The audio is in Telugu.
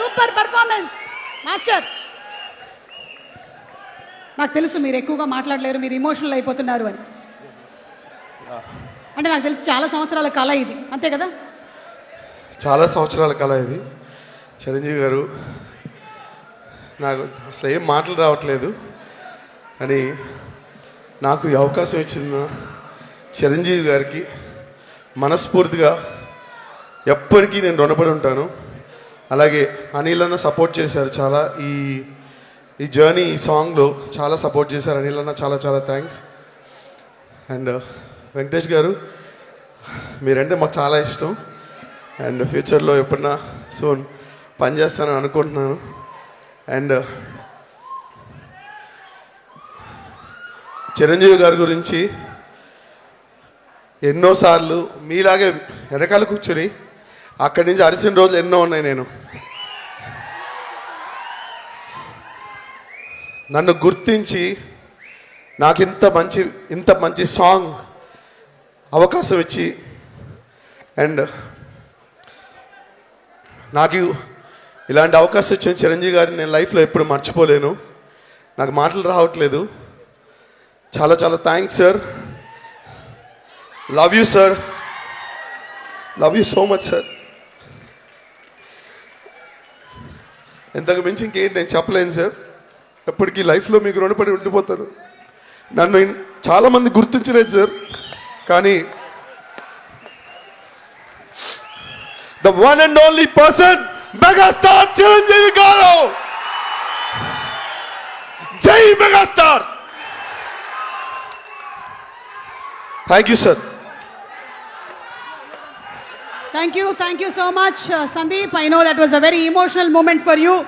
సూపర్ పర్ఫార్మెన్స్ మాస్టర్ నాకు తెలుసు మీరు ఎక్కువగా మాట్లాడలేరు మీరు ఇమోషనల్ అయిపోతున్నారు అని. అంటే నాకు తెలిసి చాలా సంవత్సరాల కళ ఇది. అంతే కదా? చాలా సంవత్సరాల కళ ఇది. చిరంజీవి గారు నాకు అసలు ఏం మాటలు రావట్లేదు. అని నాకు ఈ అవకాశం ఇచ్చిన చిరంజీవి గారికి మనస్ఫూర్తిగా ఎప్పటికీ నేను రుణపడి ఉంటాను. అలాగే అనిల్ అన్న సపోర్ట్ చేశారు చాలా. ఈ ఈ జర్నీ ఈ సాంగ్లో చాలా సపోర్ట్ చేశారు అనిల్ అన్న. చాలా చాలా థ్యాంక్స్. అండ్ uh, వెంకటేష్ గారు మీరంటే మాకు చాలా ఇష్టం. అండ్ ఫ్యూచర్లో ఎప్పుడన్నా సోన్ పని చేస్తానని అనుకుంటున్నాను. అండ్ uh, చిరంజీవి గారి గురించి ఎన్నోసార్లు మీలాగే వెనకాల కూర్చొని అక్కడి నుంచి అరిసిన రోజులు ఎన్నో ఉన్నాయి నేను. నన్ను గుర్తించి నాకు ఇంత మంచి ఇంత మంచి సాంగ్ అవకాశం ఇచ్చి అండ్ నాకు ఇలాంటి అవకాశం ఇచ్చిన చిరంజీవి గారిని నేను లైఫ్లో ఎప్పుడు మర్చిపోలేను. నాకు మాటలు రావట్లేదు. చాలా చాలా thanks sir love you sir love you so much sir ఇంతకు మించి ఇంకేం నేను చెప్పలేను సార్. ఎప్పటికీ లైఫ్లో మీకు రుణపడి ఉండిపోతారు. నన్ను చాలామంది గుర్తించలేదు సార్. కానీ the one and only person megastar Chiranjeevi garu జై megastar thank you sir Thank you. Thank you so much, uh, Sandeep. I know that was a very emotional moment for you.